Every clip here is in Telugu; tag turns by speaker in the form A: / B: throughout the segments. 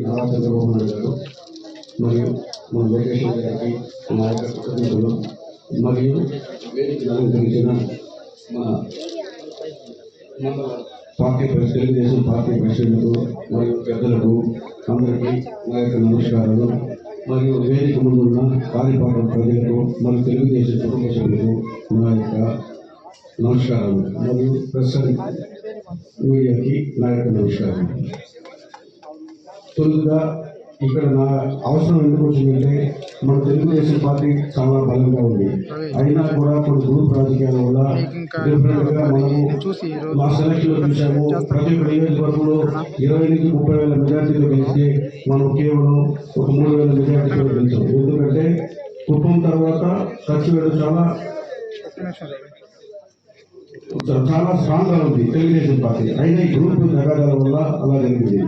A: నారా చంద్రబాబు నాయుడు గారు మరియు మన వెంకటేశ్వర గారికి మా యొక్క కృతజ్ఞతలు మరియు వేదిక అలంకరించిన మన పార్టీ తెలుగుదేశం పార్టీ ప్రెసిడెంట్కు మరియు పెద్దలకు అందరికీ నా యొక్క నమస్కారాలు మరియు వేదిక ముందున్న కాలిపాట ప్రజలకు మరియు తెలుగుదేశం కుటుంబ సభ్యులకు నా యొక్క నమస్కారాలు మరియు ప్రెసిడెంట్ మీడియాకి నా యొక్క నమస్కారం తొలుగా ఇక్కడ నా అవసరం ఎందుకు వచ్చిందంటే మన తెలుగుదేశం పార్టీ చాలా బలంగా ఉంది. అయినా కూడా కొన్ని గ్రూప్ రాజకీయాల వల్ల డిఫరెంట్ మనము మా సెలక్షన్లో చూసాము. ప్రతి ఒక్క నియోజకవర్గంలో ఇరవై నుంచి ముప్పై వేల మెజార్టీలో గెలిస్తే మనం కేవలం ఒక మూడు వేల మెజార్టీలో గెలిచాం. ఎందుకంటే కుటుంబం తర్వాత ఖర్చు వేయడం చాలా చాలా స్ట్రాంగ్గా ఉంది తెలుగుదేశం పార్టీ. అయినా ఈ గ్రూప్ తగాదాల వల్ల అలా జరిగింది.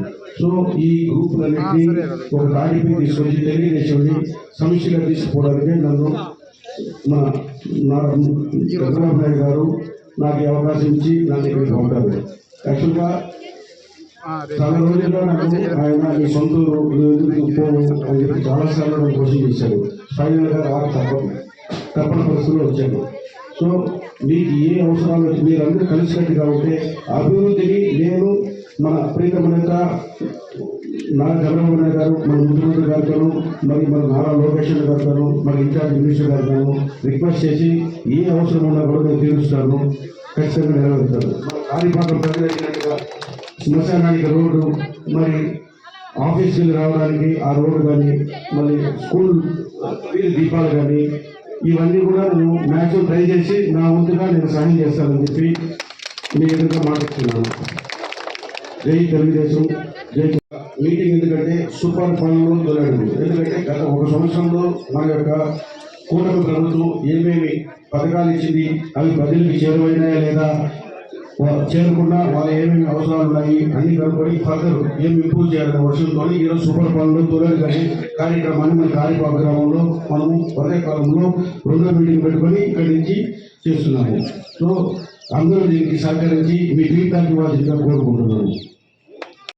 A: సో ఈ గ్రూపులన్నింటినీ ఒక తాడిపై తీసుకొచ్చి తెలుగుదేశాన్ని సమస్యగా తీసుకుపోవడానికి నన్ను నా చంద్రబాబు నాయుడు గారు నాకు అవకాశం ఇచ్చి నన్ను ఇక్కడికి పంపారు. యాక్చువల్గా చాలా రోజుల్లో నాకు ఆయన మీ సొంత పోవు అని చెప్పి చాలా సార్లు నన్ను క్వశ్చన్ చేశారు. ఫైనల్గా రాక తప్పదు తప్పని పరిస్థితుల్లో వచ్చాను. సో మీకు ఏ అవసరాలు మీరందరూ కలిసికట్టుగా ఉంటే అభివృద్ధిని నేను మన ప్రీతమ నేత నారా చంద్రబాబు నాయుడు గారు మన ముఖ్యమంత్రి గారితోనూ మరి మన నారా లోకేష్ గారితోనూ మన ఇన్ఛార్జ్ మినిస్టర్ గారితోనూ రిక్వెస్ట్ చేసి ఏ అవసరం ఉన్నా కూడా నేను తీరుస్తాను ఖచ్చితంగా నెరవేరుతాను మన కాణిపాకం ప్రజలైనట్టుగా శ్మశానానికి రోడ్డు మరి ఆఫీసులు రావడానికి ఆ రోడ్డు కానీ మళ్ళీ స్కూల్ వీధి దీపాలు కానీ ఇవన్నీ కూడా నేను మ్యాక్సిమం ట్రై చేసి నా వంతుగా నేను సహాయం చేస్తానని చెప్పి మీ ఎదురుగా మాట్లాడుతున్నాను. జై తెలుగుదేశం జై మీటింగ్ ఎందుకంటే సూపర్ పనులు తొలగదు ఎందుకంటే గత ఒక సంవత్సరంలో మన యొక్క కూటమి ప్రభుత్వం ఏమేమి పథకాలు ఇచ్చింది అవి ప్రజలకు చేరువైనాయా లేదా చేరకుండా వాళ్ళ ఏమేమి అవసరాలు ఉన్నాయి అన్ని కనుక్కొని ఫర్దర్ ఏం ఇంప్రూవ్ చేయాలనే వర్షంతో ఈరోజు సూపర్ పనులు తొలగని కార్యక్రమాన్ని మన కార్యపాక గ్రామంలో మనము ఒకే కాలంలో రెండో మీటింగ్ పెట్టుకొని ఇక్కడి నుంచి చేస్తున్నాము. సో అందరూ దీనికి సహకరించి మీ ఫీడ్బ్యాక్ ఇవ్వాల్సిందిగా కోరుకుంటున్నాను